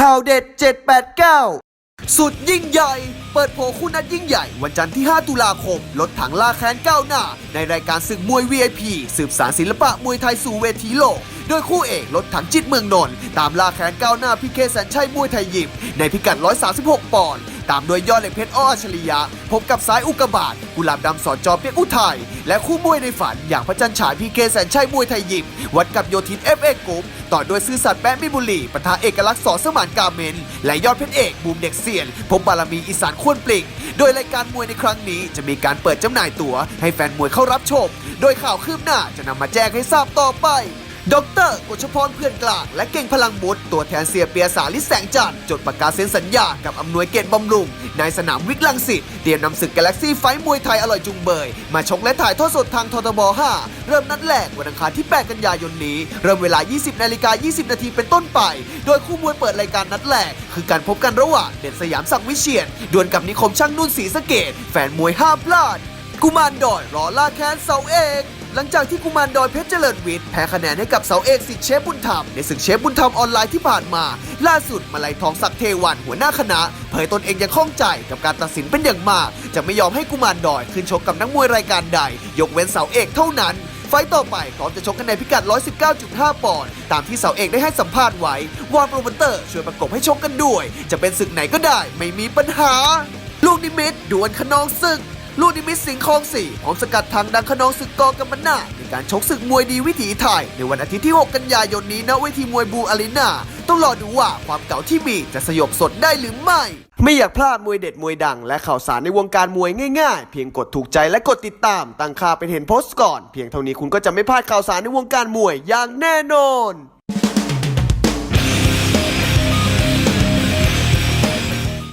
ข่าวเด็ด 789 สุดยิ่งใหญ่ เปิดโผคู่นัดยิ่งใหญ่ วันจันทร์ที่ 5 ตุลาคม ลดถังล่าแค้นก้าวหน้า ในรายการศึกมวย VIP สืบสารศิลปะมวยไทยสู่เวทีโลก โดยคู่เอกลดถังจิตเมืองนนท์ตามล่าแค้นก้าวหน้าพิเคแสนชัยมวยไทยยิมในพิกัด 136 ปอนด์ ตามโดยยอดเหล็กเพชรอ้ออัจฉริยะ พบกับสายอุกกาบาตกุหลาบดำสอนจอเปียกอุทัยและคู่มวยในฝันอย่างพระจันฉายพีเคแสนชัยมวยไทยยิมวัดกับโยธินเอฟเอกรุ๊ปต่อด้วยซื่อสัตย์แปะมิบุรีปะทะเอกลักษณ์สอสมานกาเมน และยอดเพชรเอกบูมเด็กเซียน พบบารมีอีสานควนปลิงโดยรายการมวยในครั้งนี้จะมีการเปิดจำหน่ายตั๋วให้แฟนมวยเข้ารับชม โดยข่าวคืบหน้าจะนำมาแจ้งให้ทราบต่อไป ดรกชพรเพื่อนกลางและเก่งพลังบุตรตัวแทนเสียเปียสาลิแสงจันทร์จดประกาศเซ็นสัญญากับอำนวยเกตบำรุง ในสนามวิกลังสิตเตรียมนำศึกกาแล็กซี่ไฟมวยไทยอร่อยจุงเบย มาชกและถ่ายทอดสดทางททบ 5 เริ่มนัดแรกวันอังคารที่ 8 กันยายนนี้ เริ่มเวลา 20 นาฬิกา 20 นาทีเป็นต้นไป โดยคู่มวยเปิดรายการนัดแรก คือการพบกันระหว่างเด่นสยามสังวิเชียนดวลกับนิคมช่างนุ่นศรีสะเกดแฟนมวยห้ามพลาด กุมารดอยรอล่าแค้นเสาเอก หลังจากที่กุมารดอยเพชรเจริญวิทย์แพ้คะแนนให้กับเสาเอกสิทธิ์เชฟบุญธรรมในศึกเชฟบุญธรรมออนไลน์ที่ผ่านมา ล่าสุดมาลัยทองศักดิ์เทวันหัวหน้าคณะ เผยตนเองยังข้องใจกับการตัดสินเป็นอย่างมาก จะไม่ยอมให้กุมารดอยขึ้นชกกับนักมวยรายการใด ยกเว้นเสาเอกเท่านั้นไฟต์ต่อไปพร้อมจะชกกันในพิกัด 119.5 ปอนด์ ตามที่เสาเอกได้ให้สัมภาษณ์ไว้วานโปรโมเตอร์ช่วยประกบให้ชกกันด้วย จะเป็นศึกไหนก็ได้ไม่มีปัญหา ลูกนิมิตดวลขนองศึก ลูกนิมิตสิงห์คลองสี่พร้อมสกัดทางดังขนองศึกกอกำมะนาในการชกศึกมวยดีวิถีไทย ในวันอาทิตย์ที่ 6 กันยายนนี้ณเวทีมวยบูอารีนาต้องรอดูว่าความเก่าที่มีจะสยบสดได้หรือไม่ ไม่อยากพลาดมวยเด็ดมวยดัง และข่าวสารในวงการมวยง่ายๆ เพียงกดถูกใจและกดติดตามตั้งค่าเป็นเห็นโพสต์ก่อน เพียงเท่านี้คุณก็จะไม่พลาดข่าวสารในวงการมวยอย่างแน่นอน